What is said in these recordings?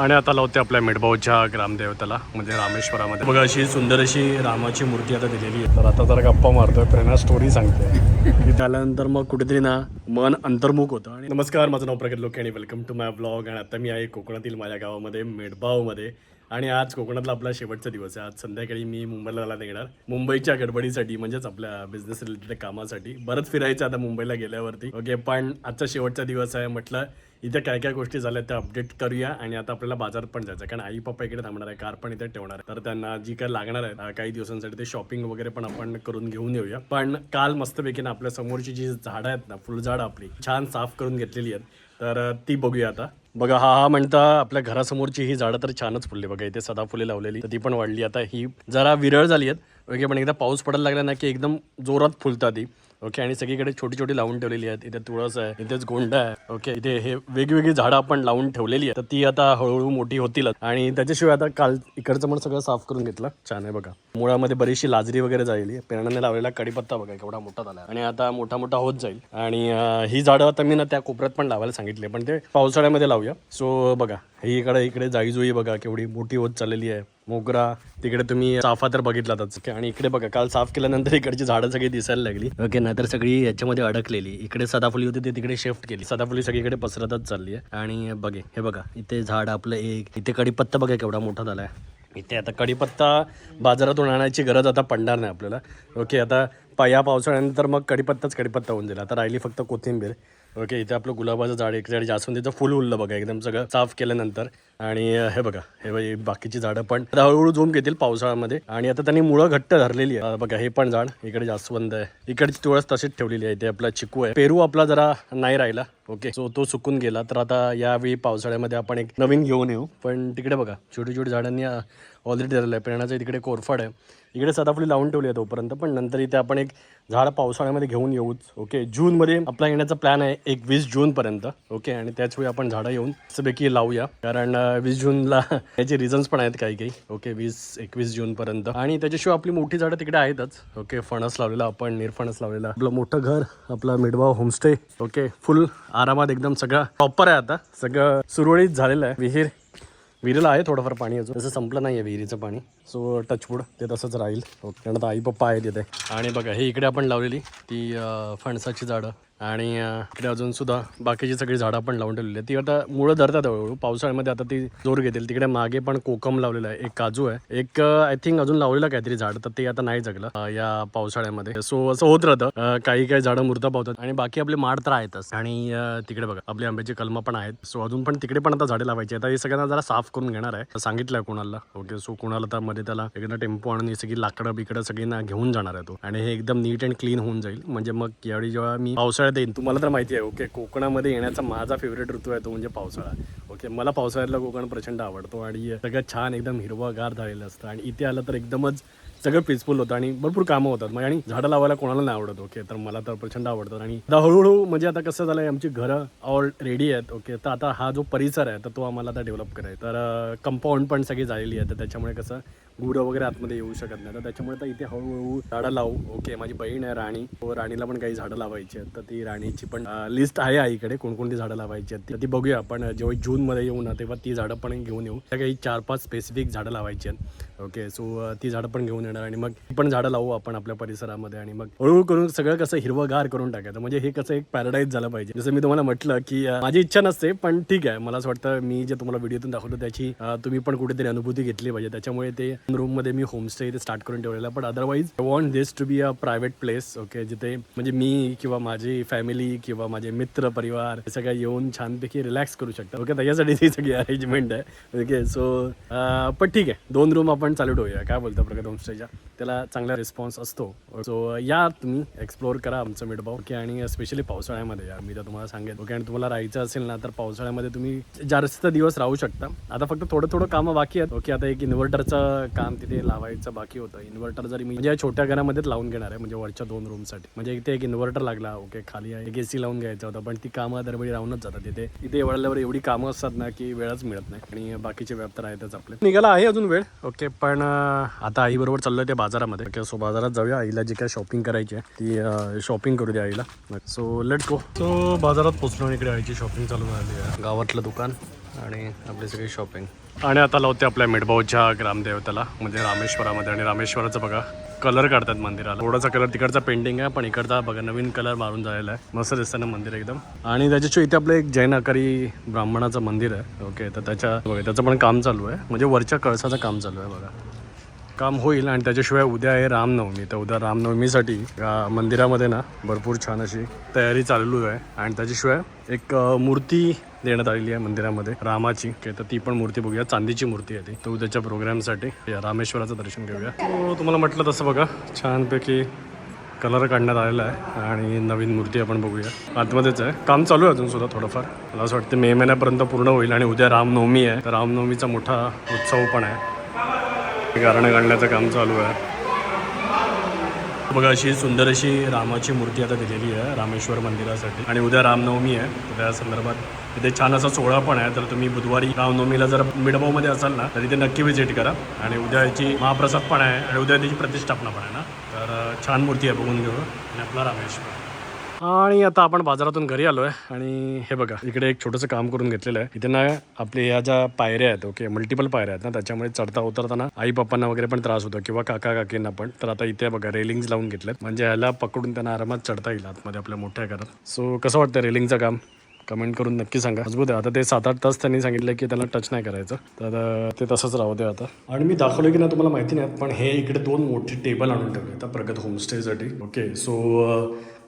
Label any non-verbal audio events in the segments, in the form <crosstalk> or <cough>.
आणि आता लावते आपल्या मेडभाऊच्या ग्रामदेवताला म्हणजे रामेश्वरामध्ये. बघा अशी सुंदर अशी रामाची मूर्ती आता दिलेली आहे. तर आता जरा गप्पा मारतोय प्रेरणा स्टोरी सांगते की <laughs> त्यानंतर मग कुठेतरी ना मन अंतर्मुख होतं. आणि नमस्कार माझं नाव प्रगत लोके आणि वेलकम टू माय ब्लॉग आणि आता मी आहे कोकणातील माझ्या गावामध्ये मेडभावमध्ये आणि आज कोकणातला आपला शेवटचा दिवस आहे. आज संध्याकाळी मी मुंबईला जायला निघणार मुंबईच्या गडबडीसाठी म्हणजेच आपल्या बिझनेस रिलेटेड कामासाठी बरंच फिरायचं आता मुंबईला गेल्यावरती. ओके पण आजचा शेवटचा दिवस आहे. म्हटलं इथे काय काय गोष्टी झाल्या त्या अपडेट करूया आणि आता आपल्याला बाजारात पण जायचं कारण आई पप्पा इकडे थांबणार आहे कार पण इथे ठेवणार आहे. तर त्यांना जी काय लागणार आहे काही दिवसांसाठी ते शॉपिंग वगैरे पण आपण करून घेऊन येऊया. पण काल मस्तपैकी ना आपल्या समोरची जी झाडं आहेत ना फुलझाडं आपली छान साफ करून घेतलेली आहेत. तर ती बघूया आता. बघा हा हा म्हणता आपल्या घरासमोरची ही झाडं तर छानच फुलली. बघा इथे सदाफुले लावलेली. तर ती पण वाढली. आता ही जरा विरळ झाली आहेत. ओके पण एकदा पाऊस पडायला लागला ना की एकदम जोरात फुलतात ती ओके आणि सगळीकडे छोटी छोटी लावून ठेवलेली आहेत. इथे तुळस आहे इथेच गोंडा आहे. ओके इथे हे वेगवेगळी झाडं आपण लावून ठेवलेली आहेत. तर ती आता हळूहळू मोठी होतीलच. आणि त्याच्याशिवाय आता काल इकडचं पण सगळं साफ करून घेतलं. छान आहे बघा. मुळामध्ये बरीचशी लाजरी वगैरे जाईल पेरणाने लावलेला कडीपत्ता बघा केवढा मोठा झाला आणि आता मोठा मोठा होत जाईल. आणि ही झाडं आता मी ना त्या कोपऱ्यात पण लावायला सांगितले पण ते पावसाळ्यामध्ये लावूया. सो बघा. ही इकडे इकडे जाईजुई बघा केवढी मोठी होत चाललेली आहे. मोगरा तिकडे तुम्ही साफा तर बघितलातच. ओके आणि इकडे बघा काल साफ केल्यानंतर इकडची झाडं सगळी दिसायला लागली. ओके नाहीतर सगळी याच्यामध्ये अडकलेली. इकडे सदाफुली होती ते तिकडे शिफ्ट केली. सदाफुली सगळीकडे पसरतच चालली आहे. आणि बघे हे बघा इथे झाड आपलं एक इथे कडीपत्ता बघा केवढा मोठा झाला आहे इथे आता कडीपत्ता बाजारातून आणायची गरज आता पडणार नाही आपल्याला. ओके आता या पावसाळ्यानंतर मग कडीपत्ताच कडीपत्ता होऊन जाईल. आता राहिली फक्त कोथिंबीर. ओके इथे आपलं गुलाबाचं झाड इकडे जास्वंदीचं फुल उरलं बघा एकदम सगळं साफ केल्यानंतर. आणि हे बघा हे बाकीची झाडं पण हळूहळू झोम घेतील पावसाळ्यामध्ये. आणि आता त्यांनी मुळं घट्ट धरलेली आहे. बघा हे पण झाड इकडे जास्वंद आहे. इकडची तुळस तशीच ठेवलेली आहे. ते आपला चिकू आहे. पेरू आपला जरा नाही राहिला. ओके सो तो सुकून गेला. तर आता यावेळी पावसाळ्यामध्ये आपण एक नवीन घेऊन येऊ. पण तिकडे बघा छोटी छोटी झाडांनी ऑलरेडी धरलं आहे. पेरणाचं तिकडे कोरफड आहे. इकडे सदाफुली लावून ठेवली आहे तोपर्यंत. पण नंतर इथे आपण एक झाड पावसाळ्यामध्ये घेऊन येऊच ओके? जूनमध्ये आपला येण्याचा प्लॅन आहे एक वीस जूनपर्यंत ओके? आणि त्याच वेळी आपण झाडं येऊन सगळी लावूया. कारण वीस जूनला <laughs> याचे रिझन्स पण आहेत काही काही ओके? वीस एकवीस जूनपर्यंत. आणि त्याच्याशिवाय आपली मोठी झाडं तिकडे आहेतच ओके? फणस लावलेला आपण निरफणस लावलेला. आपलं मोठं घर आपला मिडवाव होमस्टे ओके? फुल आरामात एकदम सगळं प्रॉपर आहे आता. सगळं सुरळीत झालेलं आहे. विहीर विहिरीला आहे थोडंफार पाणी अजून. तसं संपलं नाही आहे विहिरीचं पाणी. सो टचवूड ते तसंच राहील. कारण आता आई पप्पा आहेत तिथे आणि बघा हे इकडे आपण लावलेली ती फणसाची झाडं. आणि इकडे अजून सुद्धा बाकीची सगळी झाडं पण लावून ठेवलेली आहेत. ती आता मुळं धरतात हळूहळू. पावसाळ्यामध्ये आता ती जोर घेतील. तिकडे मागे पण कोकम लावलेलं आहे. एक काजू आहे. एक आय थिंक अजून लावलेलं काहीतरी झाड तर ते आता नाही जगलं या पावसाळ्यामध्ये. सो असं होत राहतं. काही काही झाडं मुरता पावतात. आणि बाकी आपले माड तर आहेतच. आणि तिकडे बघा आपली आंब्याची कलमं पण आहेत. सो अजून पण तिकडे पण आता झाडे लावायची आता हे सगळ्यांना जरा साफ करून घेणार आहे. सांगितलंय कोणाला. ओके सो कोणाला तर मध्ये त्याला एकदा टेम्पो आणून सगळी लाकडं बिकडं सगळींना घेऊन जाणार आहे तो. आणि हे एकदम नीट अँड क्लीन होऊन जाईल. म्हणजे मग यावेळी जेव्हा मी पावसाळ्यात येईन. तुम्हाला तर माहिती आहे ओके कोकणामध्ये येण्याचा माझा फेवरेट ऋतू आहे तो म्हणजे पावसाळा. ओके मला पावसाळ्यातला कोकण प्रचंड आवडतो आणि सगळं छान एकदम हिरवागार झालेलं असतं आणि इथे आलं तर एकदमच सगळं पीसफुल होतं आणि भरपूर कामं होतात. म्हणजे आणि झाडं लावायला कोणाला नाही आवडत ओके तर मला तर प्रचंड आवडतात. आणि आता हळूहळू म्हणजे आता कसं झालंय आमची घरं ऑल रेडी आहेत ओके तर आता हा जो परिसर आहे तर तो आम्हाला आता डेव्हलप करायचा तर कंपाऊंड पण सगळी झालेली आहे तर त्याच्यामुळे कसं गुरं वगैरे आतमध्ये येऊ शकत नाही. तर त्याच्यामुळे तर इथे हळूहळू झाडं लावू. ओके माझी बहीण आहे राणी. व राणीला पण काही झाडं लावायची आहेत. तर ती राणीची पण लिस्ट आहे आईकडे. कोणकोणती झाडं लावायची आहेत ती- तर ती बघूया आपण. जेव्हा जूनमध्ये येऊ ना तेव्हा ती झाडं पण घेऊन येऊ. त्या काही चार पाच स्पेसिफिक झाडं लावायची आहेत. ओके सो ती झाडं पण घेऊन येणार. आणि मग ती पण झाडं लावू आपण आपल्या परिसरामध्ये. आणि मग हळूहळू करून सगळं कसं हिरवगार करून टाकायचं. म्हणजे हे कसं एक पॅराडाईज झालं पाहिजे. जसं मी तुम्हाला म्हटलं की माझी इच्छा नसते पण ठीक आहे. मला असं वाटतं मी जे तुम्हाला व्हिडिओतून दाखवतो त्याची तुम्ही पण कुठेतरी अनुभूती घेतली पाहिजे. त्याच्यामुळे ते रूममध्ये मी होमस्टे इथे स्टार्ट करून ठेवलेला पण otherwise I want this to be a private place okay जिथे म्हणजे मी किंवा माझी फॅमिली किंवा माझे मित्र परिवार हे सगळं येऊन छानपैकी रिलॅक्स करू शकतात. ओके त्याच्यासाठी ती सगळी अरेंजमेंट आहे. ओके सो पण ठीक आहे. दोन रूम आपण चालू ठेवूया. काय बोलतो प्रगत होमस्टेच्या त्याला चांगला रिस्पॉन्स असतो. सो या तुम्ही एक्सप्लोअर करा आमचं मिडभाव ओके आणि स्पेशली पावसाळ्यामध्ये. या मी तर तुम्हाला सांगेन. ओके आणि तुम्हाला राहायचं असेल ना तर पावसाळ्यामध्ये तुम्ही जास्त दिवस राहू शकता. आता फक्त थोडं थोडं कामं बाकी आहेत. ओके आता एक इन्व्हर्टरचं काम तिथे लावायचं बाकी होतं. इन्व्हर्टर जरी मी म्हणजे छोट्या घरामध्येच लावून घेणार आहे म्हणजे वरच्या दोन रूमसाठी म्हणजे इथे एक इन्व्हर्टर लागला ओके खाली एक एसी लावून घ्यायचा होता पण ती कामं दरवेळी राहूनच जातात तिथे इथे वळल्यावर एवढी कामं असतात ना की वेळच मिळत नाही. आणि बाकीचे व्याप तर आहेतच आपले. निघाला आहे अजून वेळ. ओके पण आता आई बरोबर चाललोय ते बाजारामध्ये. ओके सो बाजारात जाऊया. आईला जी काय शॉपिंग करायची आहे ती शॉपिंग करू द्या आईला. सो लेट गो सो बाजारात पोचलो इकडे आईची शॉपिंग चालू झाली आहे. गावातलं दुकान. आणि आपली सगळी शॉपिंग आणि आता लावते आपल्या मिडबाऊच्या ग्रामदेवताला म्हणजे रामेश्वरामध्ये. आणि रामेश्वराचं बघा कलर काढतात मंदिराला. थोडासा कलर तिकडचा पेंटिंग आहे पण इकडचा बघा नवीन कलर मारून झालेला आहे. मस्त दिसतं ना मंदिर एकदम. आणि त्याच्याशिवाय इथे आपलं एक जैन आकारी ब्राह्मणाचं मंदिर आहे. ओके तर त्याच्या बघा त्याचं पण काम चालू आहे. म्हणजे वरच्या कळसाचं काम चालू आहे बघा. काम होईल आणि त्याच्याशिवाय उद्या आहे रामनवमी. तर उद्या रामनवमीसाठी मंदिरामध्ये ना भरपूर छान अशी तयारी चालू आहे. आणि त्याच्याशिवाय एक मूर्ती देण्यात आलेली आहे मंदिरामध्ये रामाची ओके तर ती पण मूर्ती बघूया. चांदीची मूर्ती आहे ती. तर उद्याच्या प्रोग्रामसाठी या रामेश्वराचं दर्शन घेऊया. तो तुम्हाला म्हटलं तसं बघा छानपैकी कलर काढण्यात आलेला आहे आणि नवीन मूर्ती आपण बघूया. आतमध्येच आहे. काम चालू आहे अजून सुद्धा थोडंफार. मला असं वाटतं मे महिन्यापर्यंत पूर्ण होईल आणि उद्या रामनवमी आहे. तर रामनवमीचा मोठा उत्सव पण आहे. गारणं घालण्याचं काम चालू आहे. बघा अशी सुंदर अशी रामाची मूर्ती आता दिलेली आहे रामेश्वर मंदिरासाठी. आणि उद्या रामनवमी आहे त्या संदर्भात इथे छान असा सोहळा पण आहे. तर तुम्ही बुधवारी रामनवमीला जर मिडबाऊमध्ये असाल ना तर तिथे नक्की व्हिजिट करा. आणि उद्या याची महाप्रसाद पण आहे आणि उद्या त्याची प्रतिष्ठापना पण आहे ना. तर छान मूर्ती आहे बघून घेऊ. आणि आपला रामेश्वर. आणि आता आपण बाजारातून घरी आलो आहे आणि हे बघा इकडे एक छोटंसं काम करून घेतलेलं आहे. इथे ना आपले ह्या ज्या पायऱ्या आहेत ओके मल्टिपल पायऱ्या आहेत ना त्याच्यामुळे चढता उतरताना आई पप्पांना वगैरे पण त्रास होतो किंवा काका काकींना पण. तर आता इथे बघा रेलिंग्स लावून घेतलेत. म्हणजे ह्याला पकडून त्यांना आरामात चढता येईल आतमध्ये आपल्या मोठ्या घरात. सो कसं वाटतं रेलिंगचं काम? कमेंट करून नक्की सांगा. मजबूत आहे. आता ते सात आठ तास त्यांनी सांगितलं की त्यांना टच नाही करायचं. तर ते तसंच राहू दे आता. आणि मी दाखवलं की ना तुम्हाला माहिती नाही पण हे इकडे दोन मोठे टेबल आणून ठेवले आता प्रगत होमस्टेसाठी ओके सो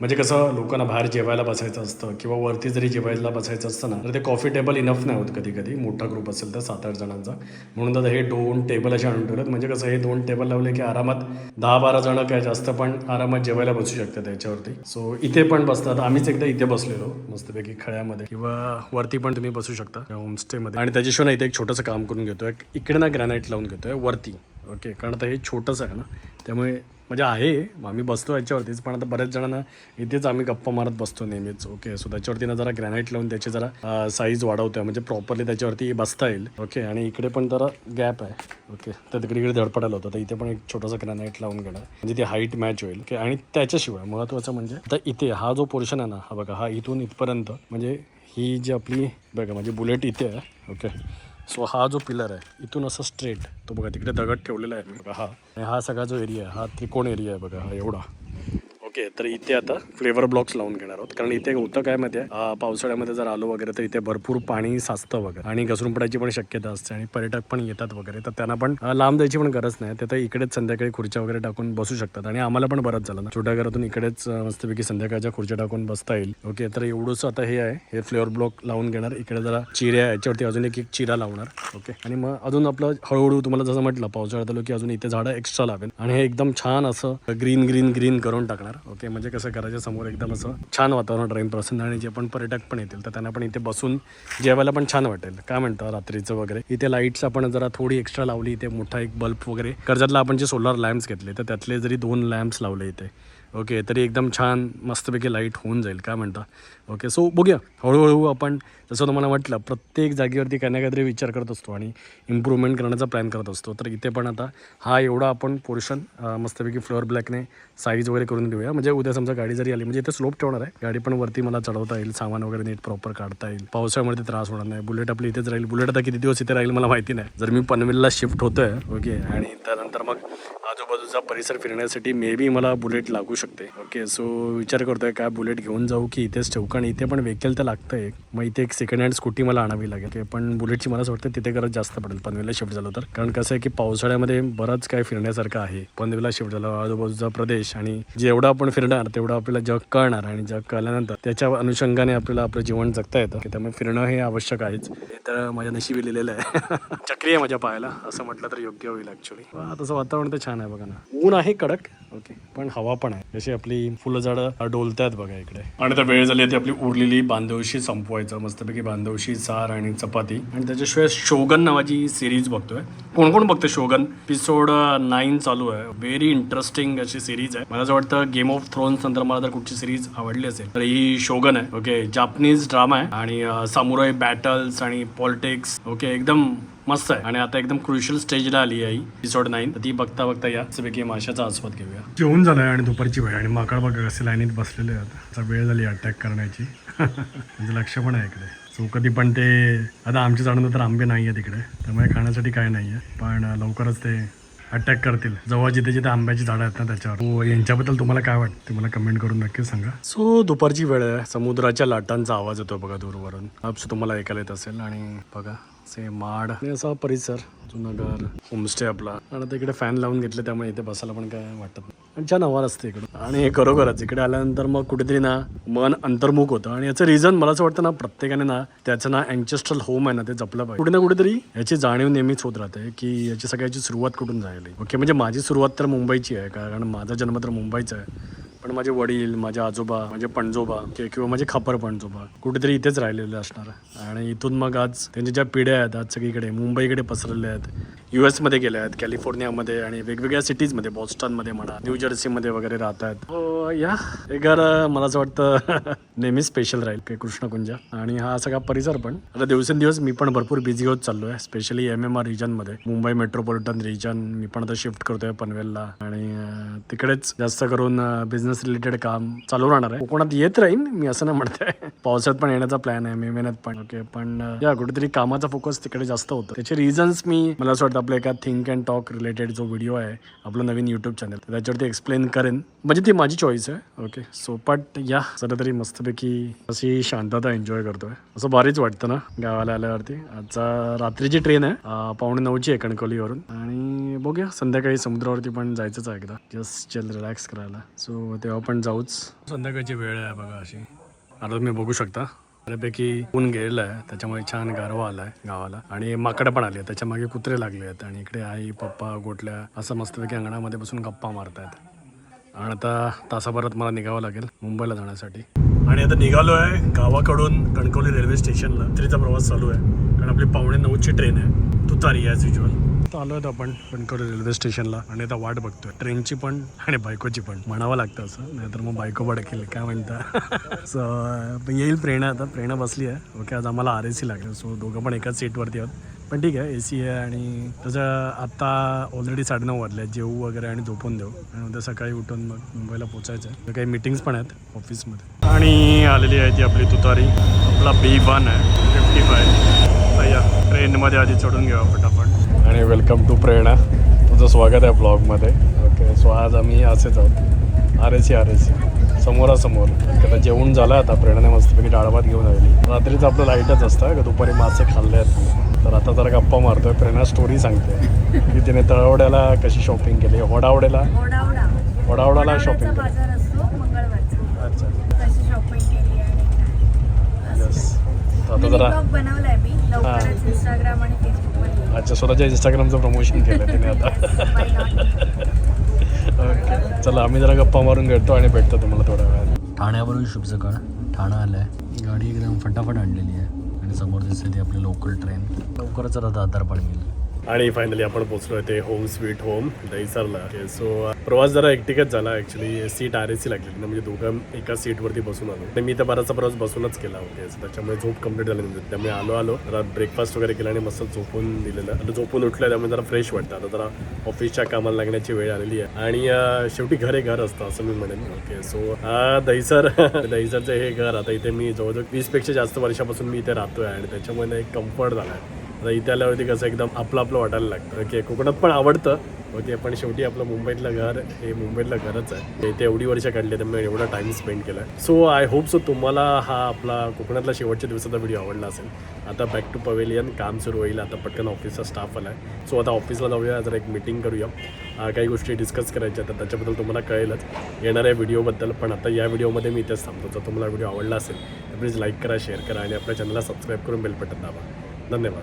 म्हणजे कसं लोकांना बाहेर जेवायला बसायचं असतं किंवा वरती जरी जेवायला बसायचं असतं ना तर ते कॉफी टेबल इनफ नाही होत कधी कधी मोठा ग्रुप असेल तर सात आठ जणांचा. म्हणून दादा हे दोन टेबल असे आणून ठेवलेत. म्हणजे कसं हे दोन टेबल लावले की आरामात दहा बारा जण काय जास्त पण आरामात जेवायला बसू शकतात त्याच्यावरती सो इथे पण बसतात. आम्हीच एकदा इथे बसलेलो मस्तपैकी खळ्यामध्ये. किंवा वरती पण तुम्ही बसू शकता होमस्टेमध्ये आणि त्याच्याशिवाय ना इथे एक छोटंसं काम करून घेतोय. इकडे ना ग्रॅनाईट लावून घेतोय वरती. ओके कारण आता हे छोटंसं आहे ना त्यामुळे म्हणजे आहे आम्ही बसतो याच्यावरतीच पण आता बऱ्याच जणांना इथेच आम्ही गप्पा मारत बसतो नेहमीच. ओके सो त्याच्यावरती ना जरा ग्रॅनाईट लावून त्याची जरा साईज वाढवतोय म्हणजे प्रॉपरली त्याच्यावरती बसता येईल. ओके आणि इकडे पण जरा गॅप आहे. ओके तर तिकडे इकडे धडपडायला होतं तर इथे पण एक छोटासा ग्रॅनाईट लावून घेणार. म्हणजे ती हाईट मॅच होईल. ओके आणि त्याच्याशिवाय महत्त्वाचं म्हणजे आता इथे हा जो पोर्शन आहे ना हा बघा हा इथून इथपर्यंत म्हणजे ही जी आपली बघा म्हणजे बुलेट इथे आहे. ओके सो हा जो पिलर आहे इथून असं स्ट्रेट तो बघा तिकडे दगड ठेवलेला आहे. बघा हा. आणि हा सगळा जो एरिया आहे हा त्रिकोण एरिया आहे बघा हा एवढा. ओके तर इथे आता फ्लेवर ब्लॉक्स लावून घेणार आहोत. कारण इथे होतं काय माहिती आहे पावसाळ्यामध्ये जर आलो वगैरे तर इथे भरपूर पाणी साचतं वगैरे. आणि घसरून पडायची पण शक्यता असते आणि पर्यटक पण येतात वगैरे तर त्यांना पण लांब जायची पण गरज नाही. ते तर इकडेच संध्याकाळी खुर्च्या वगैरे टाकून बसू शकतात. आणि आम्हाला पण बरंच झालं ना. छोट्या घरातून इकडेच मस्तपैकी संध्याकाळच्या खुर्च्या टाकून बसता येईल. ओके तर एवढंच आता हे आहे. हे फ्लेवर ब्लॉक लावून घेणार. इकडे जरा चिऱ्या आहे, याच्यावरती अजून एक एक चिरा लावणार. ओके आणि मग अजून आपलं हळूहळू तुम्हाला जसं म्हटलं पावसाळ्यात आलो की अजून इथे झाडं एक्स्ट्रा लावेल आणि हे एकदम छान असं ग्रीन ग्रीन ग्रीन करून टाकणार. ओके म्हणजे कसं घराच्या समोर एकदम असं छान वातावरण राहील प्रसन्न आणि जे पण पर्यटक पण येतील तर त्यांना पण इथे बसून जेवायला पण छान वाटेल. काय म्हणतं रात्रीचं वगैरे? इथे लाईट्स आपण जरा थोडी एक्स्ट्रा लावली इथे मोठा एक बल्ब वगैरे. कर्जतला आपण जे सोलर लॅम्प्स घेतले तर त्यातले जरी दोन लॅम्प्स लावले इथे. ओके तरी एकदम छान मस्तपैकी लाइट होऊन जाईल काय म्हणता? ओके सो बघूया. हळूहळू आपण जसं तुम्हाला म्हटलं प्रत्येक जागेवरती काही ना काहीतरी विचार करत असतो आणि इम्प्रूव्हमेंट करण्याचा प्लॅन करत असतो. तर इथे पण आता हा एवढा आपण पोर्शन मस्तपैकी फ्लोअर ब्लॅकने साईज वगैरे करून देऊया. म्हणजे उद्या समजा गाडी जरी आली म्हणजे इथे स्लोप ठेवणार आहे. गाडी पण वरती मला चढवता येईल सामान वगैरे नीट प्रॉपर काढता येईल. पावसाळ्यामध्ये त्रास होणार नाही. बुलेट आपली इथेच राहील. बुलेट आता किती दिवस इथे राहील मला माहिती नाही. जर मी पनवेलला शिफ्ट होतोय ओके आणि त्यानंतर मग आजूबाजूचा परिसर फिरण्यासाठी मे बी मला बुलेट लागू शकते. ओके सो विचार करतोय काय बुलेट घेऊन जाऊ की इथेच ठेवू कारण इथे पण व्हेकल तर लागतं एक मग इथे एक सेकंड हँड स्कूटी मला आणावी लागेल. पण बुलेटची मला असं वाटतं तिथे गरज जास्त पडेल. पनवेलला शिफ्ट झालं तर. कारण कसं आहे की पावसाळ्यामध्ये बरंच काय फिरण्यासारखं आहे. पनवेलला शिफ्ट झालं आजूबाजूचा प्रदेश आणि जेवढं आपण फिरणार तेवढं आपल्याला जग कळणार आणि जग कळल्यानंतर त्याच्या अनुषंगाने आपल्याला आपलं जीवन जगता येतं. की त्यामुळे फिरणं हे आवश्यक आहेच. हे तर माझ्या नशिबी लिहिलेलं आहे. <laughs> चक्री आहे माझ्या पायाला. असं म्हटलं तर योग्य होईल ऍक्च्युली तसं वातावरण तर छान आहे बघा. ना. ऊन आहे कडक ओके पण हवा पण आहे. जशी आपली फुलं झाडं डोलतात बघा इकडे. आणि तर वेळ झाली ती आपली उरलेली बांधवशी संपवायचं. मस्तपैकी बांधवशी सार आणि चपाती. आणि त्याच्याशिवाय शोगन नावाची सिरीज बघतोय. कोण कोण बघतोय शोगन? एपिसोड नाईन चालू आहे. व्हेरी इंटरेस्टिंग अशी सिरीज आहे. मला असं वाटतं गेम ऑफ थ्रोन्स नंतर मला जर कुठची सिरीज आवडली असेल तर ही शोगन आहे. ओके जापनीज ड्रामा आहे. आणि सामुराई बॅटल्स आणि पॉलिटिक्स ओके एकदम मस्त आहे. आणि आता एकदम क्रुशियल स्टेजला आली आहे एपिसोड नाईन ती बघता बघता या. पैकी माशाचा आस्वाद घेऊया. जेवण झालंय आणि दुपारची वेळ आणि माकड बघा कसे लाईनीत बसलेले आता. वेळ झाली अटॅक करण्याची. <laughs> म्हणजे लक्ष पण आहे इकडे. सो कधी पण ते आता आमच्या झाडांना तर आंबे नाही आहे तिकडे त्यामुळे खाण्यासाठी काय नाही आहे. पण लवकरच ते अटॅक करतील. जेव्हा जिथे जिथे आंब्याची झाडं आहेत ना त्याच्यावर. हो यांच्याबद्दल तुम्हाला काय वाटतं? ते मला कमेंट करून नक्कीच सांगा. सो दुपारची वेळ आहे. समुद्राच्या लाटांचा आवाज येतो बघा दूरवरून. अप्स तुम्हाला ऐकायला येत असेल. आणि बघा से माड. आणि असा परिसर जुनं घर होमस्टे आपला. आणि आता इकडे फॅन लावून घेतले त्यामुळे इथे बसायला पण काय वाटत नाही. आणि छान हवा असते इकडे. आणि हे खरोखरच इकडे आल्यानंतर मग कुठेतरी ना मन अंतर्मुख होतं. आणि याचं रिझन मला असं वाटतं ना प्रत्येकाने ना त्याचं ना अँचेस्ट्रल होम आहे ना ते जपलं पाहिजे. कुठे ना कुठेतरी याची जाणीव नेहमीच होत राहते की याची सगळ्याची सुरुवात कुठून झाली ओके म्हणजे माझी सुरुवात तर मुंबईची आहे कारण माझा जन्म तर मुंबईचा आहे. पण माझे वडील माझे आजोबा माझे पणजोबा किंवा माझे खापर पणजोबा कुठेतरी इथेच राहिलेले असणार. आणि इथून मग आज त्यांच्या ज्या पिढ्या आहेत आज सगळीकडे मुंबईकडे पसरलेल्या आहेत यू एसमध्ये गेल्या आहेत कॅलिफोर्नियामध्ये आणि वेगवेगळ्या सिटीजमध्ये बॉस्टनमध्ये म्हणा न्यू जर्सीमध्ये वगैरे राहत आहेत. हो, या. हे घर मला असं वाटतं <laughs> नेहमी स्पेशल राहील काही कृष्णकुंजा. आणि हा सगळा परिसर पण. आता दिवसेंदिवस मी पण भरपूर बिझी होत चाललो आहे स्पेशली एम एम आर रिजनमध्ये मुंबई मेट्रोपॉलिटन रिजन मी पण आता शिफ्ट करतोय पनवेलला. आणि तिकडेच जास्त करून बिझनेस रिलेटेड काम चालू राहणार आहे. कोकणात येत राहीन मी असं ना म्हणते. <laughs> पावसात पण येण्याचा प्लॅन आहे मे महिन्यात पण. ओके पण या कुठेतरी कामाचा फोकस तिकडे जास्त होतं. त्याचे रिझन्स मी मला असं वाटतं आपल्या एका थिंक अँड टॉक रिलेटेड जो व्हिडिओ आहे आपलं नवीन युट्यूब चॅनल त्याच्यावरती एक्सप्लेन करेन. म्हणजे ती माझी चॉईस आहे. ओके सो बट या सध्या तरी मस्तपैकी अशी शांतता एन्जॉय करतोय. असं भारीच वाटतं ना गावाला आल्यावरती. आजचा रात्रीची ट्रेन आहे पावणे नऊची आहे कणकवलीवरून. आणि बघूया संध्याकाळी समुद्रावरती पण जायचंच आहे एकदा. जस्ट चल रिलॅक्स करायला. सो तेव्हा पण जाऊच. संध्याकाळची वेळ आहे बघा अशी. आता तुम्ही बघू शकता. बऱ्यापैकी ऊन गेलेलं आहे त्याच्यामुळे छान गारवा आलाय गावाला. आणि माकडं पण आली आहेत त्याच्यामागे कुत्रे लागले आहेत. आणि इकडे आई पप्पा गोटल्या असं मस्तपैकी अंगणामध्ये बसून गप्पा मारतायत. आणि आता तासाभरात मला निघावं लागेल मुंबईला जाण्यासाठी. आणि आता निघालो आहे गावाकडून कणकवली रेल्वे स्टेशनला तरीचा प्रवास चालू आहे कारण आपली पावणे नऊची ट्रेन आहे. तुतारी ॲज युजल आता आलो आहेत आपण कणकवली रेल्वे स्टेशनला आणि आता वाट बघतोय. ट्रेनची पण आणि बायकोची पण. म्हणावं लागतं असं नाहीतर मग बायको भडकेल काय म्हणता? <laughs> सो येईल प्रेरणा आता प्रेरणा बसली आहे. ओके आज आम्हाला आर ए सी लागेल. सो दोघं पण एकाच सीटवरती आहोत. पण ठीक आहे ए सी आहे आणि त्याचं आत्ता ऑलरेडी साडेनऊ वाजले आहेत. जेवू वगैरे आणि झोपून देऊ. आणि उद्या सकाळी उठून मग मुंबईला पोचायचं आहे. तर काही मीटिंग्स पण आहेत ऑफिसमध्ये आणि आलेली आहे ती आपली तुतारी. आपला बी वन आहे फिफ्टी फाय या ट्रेनमध्ये आधी चढून घेऊ पटापट आणि वेलकम टू प्रेरणा. तुझं स्वागत आहे ब्लॉगमध्ये ओके सो आज आम्ही असेच आहोत. R S C R S C समोरासमोर. आता जेवण झालं आता. प्रेरणाने मस्तपैकी डाळभात घेऊन आलेली. रात्रीचं आपलं लाईटच असतं. का दुपारी मासे खाल्ले आहेत तर आता जरा गप्पा मारतोय. प्रेरणा स्टोरी सांगते. की तिने तळवड्याला कशी शॉपिंग केली? होडावड्याला कशी शॉपिंग केली आता जरा अच्छा स्वतःच्या इंस्टाग्रामचं प्रमोशन केलं तिने आता. ओके चला आम्ही जरा गप्पा मारून घेतो आणि भेटतो तुम्हाला थोड्या वेळात ठाण्यावरून शुभ सकाळ ठाणा आहे गाडी एकदम फटाफट आणलेली आहे. आणि समोर दिसते ती आपली लोकल ट्रेन लवकरच आता दादर पण गेली आणि फायनली आपण पोहोचलो ते होम स्वीट होम दहीसरला. सो प्रवास जरा एकटिकच झाला. ॲक्च्युली सीट आर एसी लागली म्हणजे दोघं एका सीटवरती बसून आलो. आणि मी तर बराचसा प्रवास बसूनच केला होते त्याच्यामुळे झोप कंप्लीट झाली नव्हती त्यामुळे आलो आलो. जरा ब्रेकफास्ट वगैरे केला आणि मस्त झोपून दिलेलं. आता झोपून उठलं त्यामुळे जरा फ्रेश वाटतं. आता जरा ऑफिसच्या कामाला लागण्याची वेळ आलेली आहे. आणि शेवटी घर हे घर असतं असं मी म्हणेन. Okay so Dahisar. <laughs> दहीसरचं हे घर आता इथे मी जवळजवळ वीसपेक्षा जास्त वर्षापासून मी इथे राहतोय. आणि त्याच्यामुळे एक कम्फर्ट झाला आहे आता इथे आल्यावरती कसं एकदम आपलं आपलं वाटायला लागतं. ओके कोकणात पण आवडतं. ओके पण शेवटी आपलं मुंबईतलं घर हे मुंबईतलं घरच आहे. इथे एवढी वर्ष काढली त्यामुळे एवढा टाइम स्पेंड केला. सो आय होप सो तुम्हाला हा आपला कोकणातला शेवटच्या दिवसाचा व्हिडिओ आवडला असेल. आता बॅक टू पवेलियन काम सुरू होईल. आता पटकन ऑफिसचा स्टाफ आला आहे सो आता ऑफिसला जाऊया. जरा एक मिटिंग करूया. काही गोष्टी डिस्कस करायच्या तर त्याच्याबद्दल तुम्हाला कळेलच. येणाऱ्या व्हिडिओबद्दल पण आता या व्हिडिओमध्ये मी इथेच थांबतो. जर तुम्हाला व्हिडिओ आवडला असेल तर प्लीज लाईक करा शेअर करा आणि आपल्या चॅनलला सबस्क्राईब करून बेल बटन दाबा. धन्यवाद.